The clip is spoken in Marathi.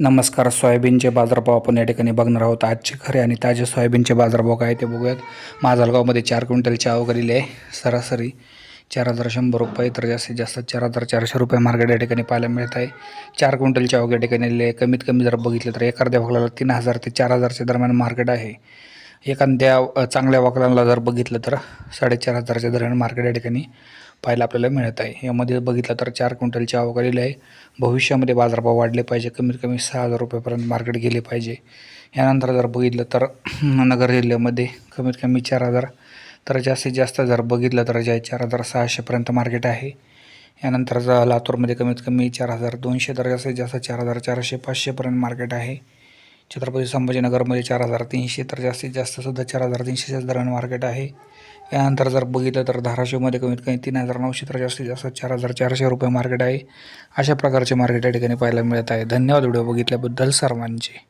नमस्कार सोयाबीनचे बाजारभाव आपण या ठिकाणी बघणार आहोत. आजचे खरे आणि ताजे सोयाबीनचे बाजारभाव काय ते बघूयात. माजलगावमध्ये चार क्विंटलची आवक आलेली आहे. सरासरी चार हजार शंभर रुपये तर जास्तीत जास्त चार हजार चारशे रुपये मार्केट या ठिकाणी पाहायला मिळत आहे. चार क्विंटलच्या आवक या ठिकाणी आलेली आहे. कमीत कमी जर बघितलं तर एखाद्या भागाला तीन हजार ते चार हजारच्या दरम्यान मार्केट आहे. एखाद्या चांगल्या वकलांना जर बघितलं तर साडेचार हजारच्या दरम्यान मार्केट या ठिकाणी पाहायला आपल्याला मिळत आहे. यामध्ये बघितलं तर चार क्विंटलची आवक आलेली आहे. भविष्यामध्ये बाजारभाव वाढले पाहिजे. कमीत कमी सहा हजार रुपयापर्यंत मार्केट गेले पाहिजे. यानंतर जर बघितलं तर नगर जिल्ह्यामध्ये कमीत कमी चार हजार तर जास्तीत जास्त जर बघितलं तर जे चार हजार सहाशेपर्यंत मार्केट आहे. यानंतर जर लातूरमध्ये कमीत कमी चार हजार दोनशे तर जास्तीत जास्त चार हजार चारशे पाचशेपर्यंत मार्केट आहे. छत्रपती संभाजीनगरमध्ये चार हजार तीनशे तर जास्तीत जास्त सुद्धा चार हजार तीनशेच्याच दरम्यान मार्केट आहे. यानंतर जर बघितलं तर धाराशिवमध्ये कमीत कमी तीन हजार नऊशे तर जास्तीत जास्त चार हजार चारशे रुपये मार्केट आहे. अशा प्रकारचे मार्केट या ठिकाणी पाहायला मिळत आहे. धन्यवाद व्हिडिओ बघितल्याबद्दल सर्वांचे.